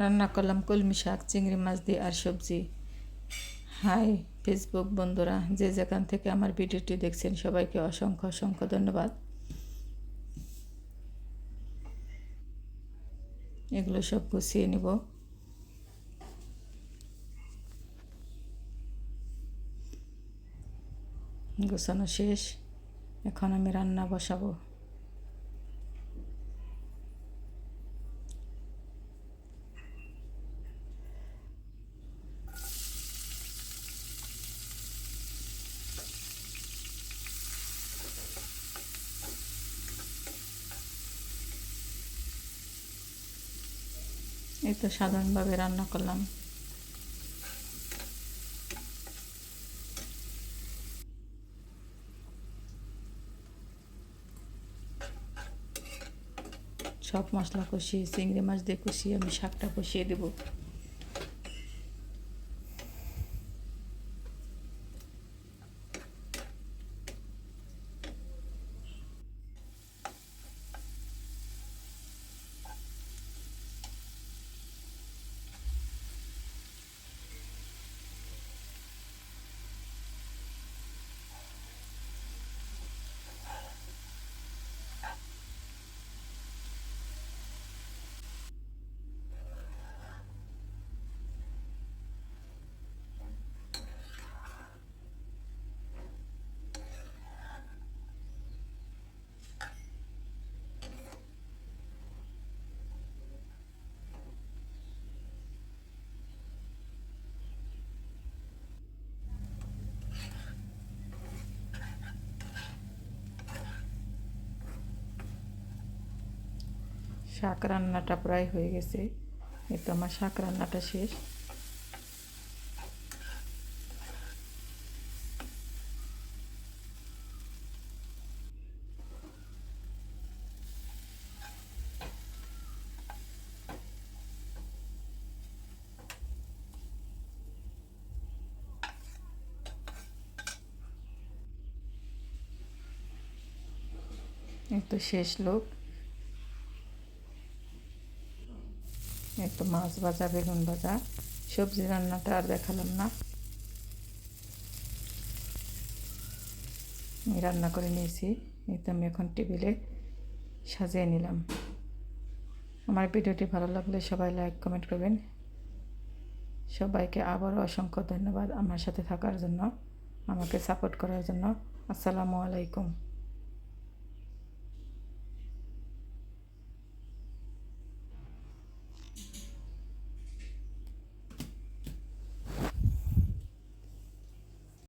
রান্না করলাম কলমি শাক, চিংড়ি মাছ দিয়ে আর সবজি। হাই ফেসবুক বন্ধুরা, যে যেখান থেকে আমার ভিডিওটি দেখছেন সবাইকে অসংখ্য অসংখ্য ধন্যবাদ। এগুলো সব গুছিয়ে নিব। গোছানো শেষ। এখন আমি রান্না বসাবো। এই তো সাধারণভাবে রান্না করলাম। সব মশলা কষিয়ে, চিংড়ি মাছ দিয়ে কষিয়ে আমি শাকটা কষিয়ে দেবো। শাক রান্নাটা প্রায় হয়ে গেছে। এই তো আমার শাক রান্নাটা শেষ তো শেষ লোক। তো মাছ ভাজা, বেগুন ভাজা। সবজি রান্নাটা আর দেখালাম না। রান্না করে নিয়েছি। আমি এখন টেবিলে সাজিয়ে নিলাম। আমার ভিডিওটি ভালো লাগলে সবাই লাইক, কমেন্ট করবেন। সবাইকে আবারও অসংখ্য ধন্যবাদ আমার সাথে থাকার জন্য, আমাকে সাপোর্ট করার জন্য। আসসালামু আলাইকুম।